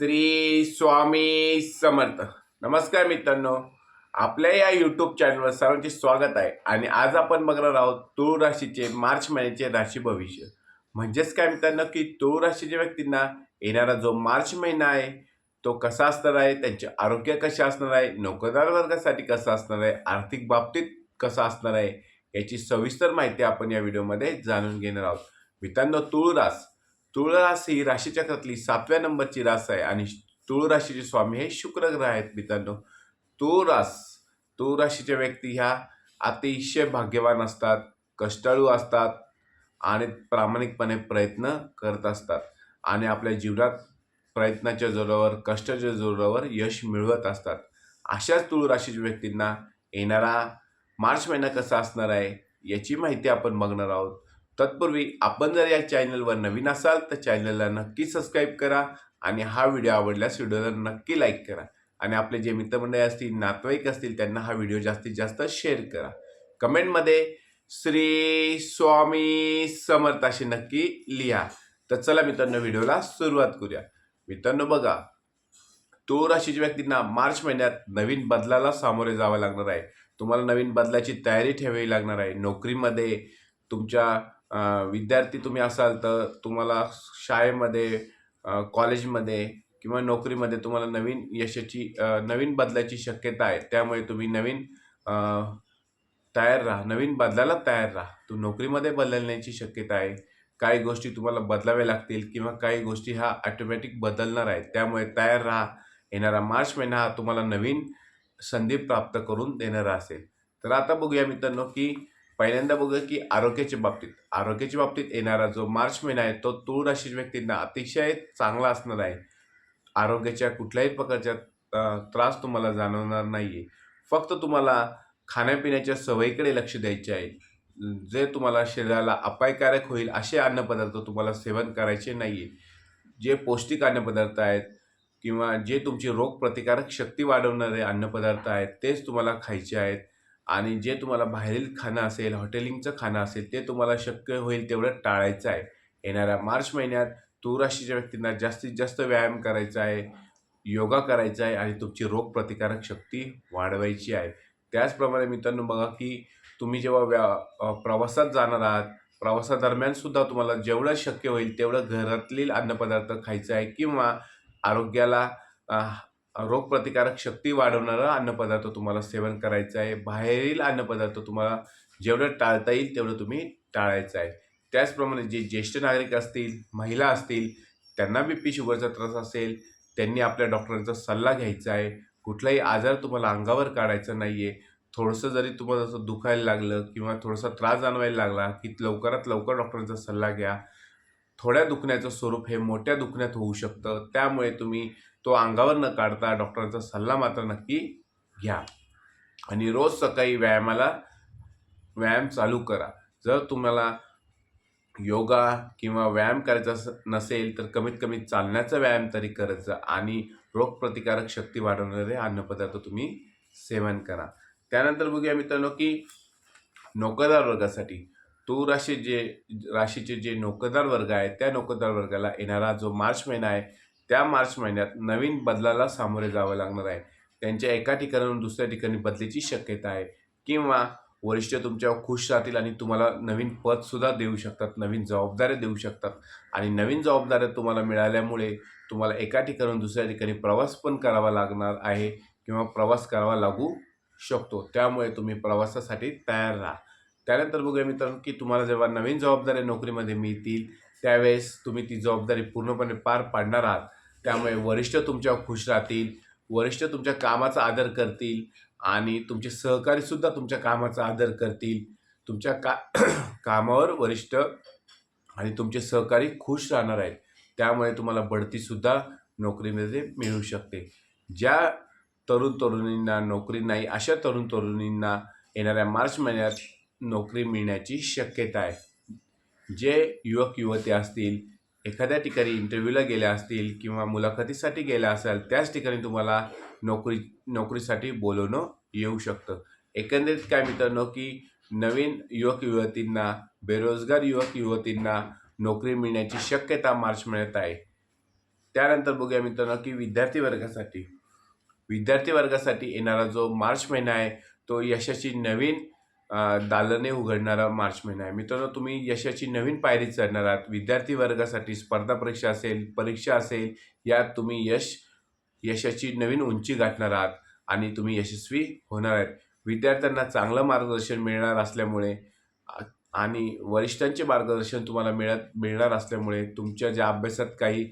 श्री स्वामी समर्थ. नमस्कार मित्रांनो. आपल्या या यूट्यूब चॅनलवर सर्वांचे स्वागत आहे. आणि आज आपण बघणार आहोत तुळ राशीचे मार्च महिन्याचे राशी भविष्य. म्हणजेच काय मित्रांनो की तुळ राशीच्या व्यक्तींना येणारा जो मार्च महिना आहे तो कसा असणार आहे त्यांचे आरोग्य कसे असणार आहे नोकरदार वर्गासाठी कसा असणार आहे आर्थिक बाबतीत कसा असणार आहे याची सविस्तर माहिती आपण या व्हिडिओमध्ये जाणून घेणार आहोत. मित्रांनो तुळ रास तुळ रास ही राशीचक्रातली सातव्या नंबरची रास आहे आणि तुळ राशीचे स्वामी हे शुक्र ग्रह आहेत मित्रांनो. तुळ रास तुळ राशीच्या व्यक्ती ह्या अतिशय भाग्यवान असतात कष्टाळू असतात आणि प्रामाणिकपणे प्रयत्न करत असतात आणि आपल्या जीवनात प्रयत्नाच्या जोरावर कष्टाच्या जोरावर यश मिळवत असतात. अशाच तुळ राशीच्या व्यक्तींना येणारा मार्च महिना कसा असणार आहे याची माहिती आपण बघणार आहोत. तत्पूर्वी आपण जर या चॅनलवर नवीन असाल तर चॅनलला नक्की सबस्क्राईब करा आणि हा व्हिडिओ आवडल्यास व्हिडिओला नक्की लाईक करा. आणि आपले जे मित्रमंडळी असतील नातेवाईक असतील त्यांना हा व्हिडिओ जास्तीत जास्त शेअर करा. कमेंटमध्ये श्री स्वामी समर्थ असे नक्की लिहा. तर चला मित्रांनो व्हिडिओला सुरुवात करूया. मित्रांनो बघा तो राशीच्या व्यक्तींना मार्च महिन्यात नवीन बदलाला सामोरे जावं लागणार आहे. तुम्हाला नवीन बदलाची तयारी ठेवावी लागणार आहे. नोकरीमध्ये तुमच्या विद्यार्थी तुम्ही असाल तर तुम्हाला शाळेमध्ये कॉलेजमध्ये किंवा नोकरीमध्ये तुम्हाला नवीन यशाची नवीन बदलाची शक्यता आहे. त्यामुळे तुम्ही नवीन तयार राहा. नवीन बदलायला तयार राहा. तू नोकरीमध्ये बदलण्याची शक्यता आहे. काही गोष्टी तुम्हाला बदलाव्या लागतील किंवा काही गोष्टी ह्या ऑटोमॅटिक बदलणार आहेत त्यामुळे तयार राहा. येणारा मार्च महिना हा तुम्हाला नवीन संधी प्राप्त करून देणारा असेल. तर आता बघूया मित्रांनो की पहिल्यांदा बघूया की आरोग्याच्या बाबतीत आरोग्याच्या बाबतीत येणारा जो मार्च महिना आहे तो तूळ राशीच्या व्यक्तींना अतिशय चांगला असणार आहे. आरोग्याच्या कुठल्याही प्रकारच्या त्रास तुम्हाला जाणवणार नाही आहे फक्त तुम्हाला खाण्यापिण्याच्या सवयीकडे लक्ष द्यायचे आहे. जे तुम्हाला शरीराला अपायकारक होईल असे अन्नपदार्थ तुम्हाला सेवन करायचे नाही आहे जे पौष्टिक अन्नपदार्थ आहेत किंवा जे तुमची रोगप्रतिकारक शक्ती वाढवणारे अन्नपदार्थ आहेत तेच तुम्हाला खायचे आहेत. आणि जे तुम्हाला बाहेरील खाणं असेल हॉटेलिंगचं खाणं असेल ते तुम्हाला शक्य होईल तेवढं टाळायचं आहे. येणाऱ्या मार्च महिन्यात तूळ राशीच्या व्यक्तींना जास्तीत जास्त व्यायाम करायचा आहे योगा करायचा आहे आणि तुमची रोगप्रतिकारक शक्ती वाढवायची आहे. त्याचप्रमाणे मित्रांनो बघा की तुम्ही जेव्हा व्या प्रवासात जाणार आहात प्रवासादरम्यान सुद्धा तुम्हाला जेवढं शक्य होईल तेवढं घरातील अन्नपदार्थ खायचं आहे किंवा आरोग्याला रोगप्रतिकारक शक्ती वाढवणारा अन्नपदार्थ तुम्हाला सेवन करायचं आहे. बाहेरील अन्नपदार्थ तुम्हाला जेवढं टाळता येईल तेवढं तुम्ही टाळायचं आहे. त्याचप्रमाणे जे ज्येष्ठ नागरिक असतील महिला असतील त्यांना बी पी शुगरचा त्रास असेल त्यांनी आपल्या डॉक्टरांचा सल्ला घ्यायचा आहे. कुठलाही आजार तुम्हाला अंगावर काढायचा नाही आहे थोडंसं जरी तुम्हाला असं दुखायला लागलं किंवा थोडासा त्रास जाणवायला लागला की लवकरात लवकर डॉक्टरांचा सल्ला घ्या. थोड्या दुखण्याचं स्वरूप हे मोठ्या दुखण्यात होऊ शकतं. त्यामुळे तुम्ही तो अंगावर न काढता डॉक्टरांचा सल्ला मात्र नक्की घ्या. आणि रोज सकाळी व्यायामाला व्यायाम चालू करा. जर तुम्हाला योगा किंवा व्यायाम करायचा नसेल तर कमीत कमी चालण्याचा व्यायाम तरी करायचा आणि रोगप्रतिकारक शक्ती वाढवणारे अन्नपदार्थ तुम्ही सेवन करा. त्यानंतर बघूया मित्रांनो की नोकरदार वर्गासाठी तो राशी जे राशीचे जे नोकरदार वर्ग आहे त्या नोकरदार वर्गाला येणारा जो मार्च महिना आहे त्या मार्च महिन्यात नवीन बदलाला सामोरे जावं लागणार आहे. त्यांच्या एका ठिकाणाहून दुसऱ्या ठिकाणी बदलीची शक्यता आहे. किंवा वरिष्ठ तुमच्यावर खुश राहतील आणि तुम्हाला नवीन पदसुद्धा देऊ शकतात नवीन जबाबदाऱ्या देऊ शकतात. आणि नवीन जबाबदाऱ्या तुम्हाला मिळाल्यामुळे तुम्हाला एका ठिकाणाहून दुसऱ्या ठिकाणी प्रवास पण करावा लागणार आहे किंवा प्रवास करावा लागू शकतो. त्यामुळे तुम्ही प्रवासासाठी तयार राहा. त्यानंतर बघूया मित्रांनो की तुम्हाला जेव्हा नवीन जबाबदाऱ्या नोकरीमध्ये मिळतील त्यावेळेस तुम्ही ती जबाबदारी पूर्णपणे पार पाडणार आहात. त्यामुळे वरिष्ठ तुमच्यावर खुश राहतील वरिष्ठ तुमच्या कामाचा आदर करतील आणि तुमचे सहकारीसुद्धा तुमच्या कामाचा आदर करतील. तुमच्या का कामावर वरिष्ठ आणि तुमचे सहकारी खुश राहणार आहेत. त्यामुळे तुम्हाला बढतीसुद्धा नोकरीमध्ये मिळू शकते. ज्या तरुण तरुणींना नोकरी नाही अशा तरुण तरुणींना येणाऱ्या मार्च महिन्यात नोकरी मिळण्याची शक्यता आहे. जे युवक युवती असतील एखाद्या ठिकाणी इंटरव्ह्यूला गेल्या असतील किंवा मुलाखतीसाठी गेल्या असाल त्याच ठिकाणी तुम्हाला नोकरी नोकरीसाठी बोलवणं येऊ शकतं. एकंदरीत काय मित्रांनो की नवीन युवक युवतींना बेरोजगार युवक युवतींना नोकरी मिळण्याची शक्यता मार्च मिळत आहे. त्यानंतर बघूया मित्रांनो की विद्यार्थी वर्गासाठी. विद्यार्थी वर्गासाठी येणारा जो मार्च महिना आहे तो यशाची नवीन दालने उघडणारा मार्च महिना आहे. मित्रांनो तुम्ही यशाची नवीन पायरी चढणार आहात. विद्यार्थी वर्गासाठी स्पर्धा परीक्षा असेल परीक्षा असेल यात तुम्ही यश यशाची नवीन उंची गाठणार आहात आणि तुम्ही यशस्वी होणार आहेत. विद्यार्थ्यांना चांगलं मार्गदर्शन मिळणार असल्यामुळे आणि वरिष्ठांचे मार्गदर्शन तुम्हाला मिळत मिळणार असल्यामुळे तुमच्या ज्या अभ्यासात काही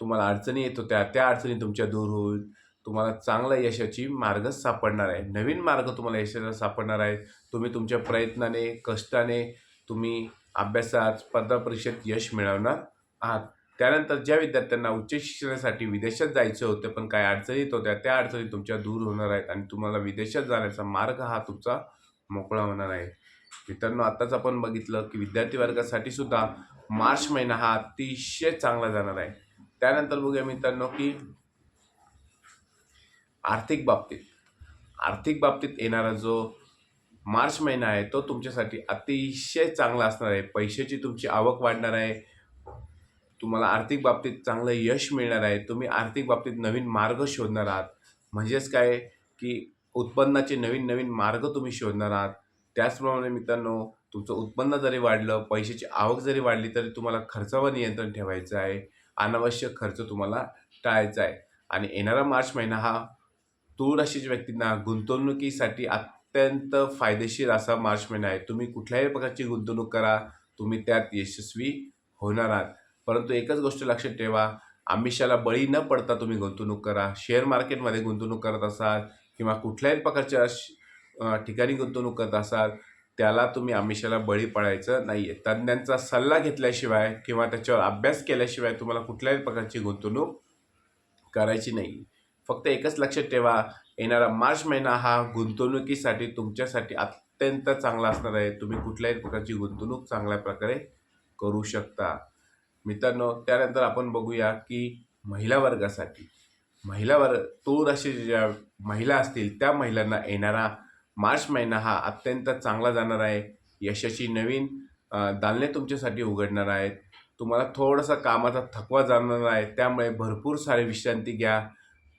तुम्हाला अडचणी येत होत्या त्या अडचणी तुमच्या दूर होईल. तुम्हाला चांगल्या यशाची मार्ग सापडणार आहे. नवीन मार्ग तुम्हाला यशाचा सापडणार आहे. तुम्ही तुमच्या प्रयत्नाने कष्टाने तुम्ही अभ्यासात स्पर्धा परीक्षेत यश मिळवणार आहात. त्यानंतर ज्या विद्यार्थ्यांना उच्च शिक्षणासाठी विदेशात जायचं होतं पण काही अडचणी होत्या त्या अडचणी तुमच्या दूर होणार आहेत आणि तुम्हाला विदेशात जाण्याचा मार्ग हा तुमचा मोकळा होणार आहे. मित्रांनो आत्ताच आपण बघितलं की विद्यार्थी वर्गासाठी सुद्धा मार्च महिना हा अतिशय चांगला जाणार आहे. त्यानंतर बघूया मित्रांनो की आर्थिक बाबतीत. आर्थिक बाबतीत येणारा जो मार्च महिना आहे तो तुमच्यासाठी अतिशय चांगला असणार आहे. पैशाची तुमची आवक वाढणार आहे. तुम्हाला आर्थिक बाबतीत चांगलं यश मिळणार आहे. तुम्ही आर्थिक बाबतीत नवीन मार्ग शोधणार आहात. म्हणजेच काय की उत्पन्नाचे नवीन नवीन मार्ग तुम्ही शोधणार आहात. त्याचप्रमाणे मित्रांनो तुमचं उत्पन्न जरी वाढलं पैशाची आवक जरी वाढली तरी तुम्हाला खर्चावर नियंत्रण ठेवायचं आहे. अनावश्यक खर्च तुम्हाला टाळायचा आहे. आणि येणारा मार्च महिना हा तूळ राशीच्या व्यक्तींना गुंतवणुकीसाठी अत्यंत फायदेशीर असा मार्च महिना आहे. तुम्ही कुठल्याही प्रकारची गुंतवणूक करा तुम्ही त्यात यशस्वी होणार आहात. परंतु एकच गोष्ट लक्षात ठेवा आमिषाला बळी न पडता तुम्ही गुंतवणूक करा. शेअर मार्केटमध्ये गुंतवणूक करत असाल किंवा कुठल्याही प्रकारच्या ठिकाणी गुंतवणूक करत असाल त्याला तुम्ही आमिषाला बळी पडायचं नाही आहे तज्ज्ञांचा सल्ला घेतल्याशिवाय किंवा त्याच्यावर अभ्यास केल्याशिवाय तुम्हाला कुठल्याही प्रकारची गुंतवणूक करायची नाही. फक्त एकच लक्षात ठेवा येणारा मार्च महिना हा गुंतवणुकीसाठी तुमच्यासाठी अत्यंत चांगला असणार आहे. तुम्ही कुठल्याही प्रकारची गुंतवणूक चांगल्या प्रकारे करू शकता. मित्रांनो त्यानंतर आपण बघूया की महिला वर्गासाठी. महिला वर्ग तूळ असे ज्या महिला असतील त्या महिलांना येणारा मार्च महिना हा अत्यंत चांगला जाणार आहे. यशाची नवीन दालने तुमच्यासाठी उघडणार आहेत. तुम्हाला थोडासा कामाचा थकवा जाणार आहे. त्यामुळे भरपूर सारी विश्रांती घ्या.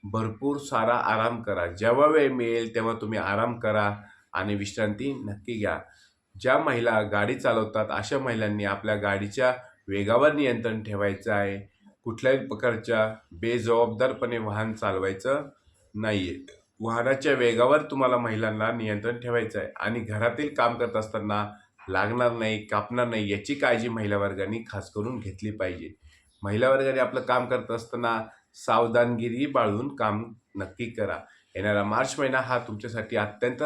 भरपूर सारा आराम करा. जेव्हा वेळ मिळेल तेव्हा तुम्ही आराम करा आणि विश्रांती नक्की घ्या. ज्या महिला गाडी चालवतात अशा महिलांनी आपल्या गाडीच्या वेगावर नियंत्रण ठेवायचं आहे. कुठल्याही प्रकारच्या बेजबाबदारपणे वाहन चालवायचं नाही आहे वाहनाच्या वेगावर तुम्हाला महिलांना नियंत्रण ठेवायचं आहे आणि घरातील काम करत असताना लागणार नाही कापणार नाही याची काळजी महिला वर्गाने खास करून घेतली पाहिजे. महिला वर्गाने आपलं काम करत असताना सावधानगिरी बाळून काम नक्की करा. येणारा मार्च महिना हा तुमच्यासाठी अत्यंत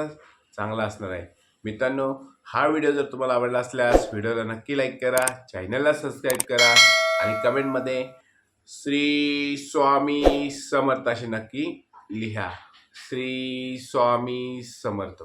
चांगला असणार आहे. मित्रांनो हा व्हिडिओ जर तुम्हाला आवडला असल्यास व्हिडिओला नक्की लाईक करा चॅनलला सबस्क्राईब करा आणि कमेंटमध्ये श्री स्वामी समर्थ असे नक्की लिहा. श्री स्वामी समर्थ.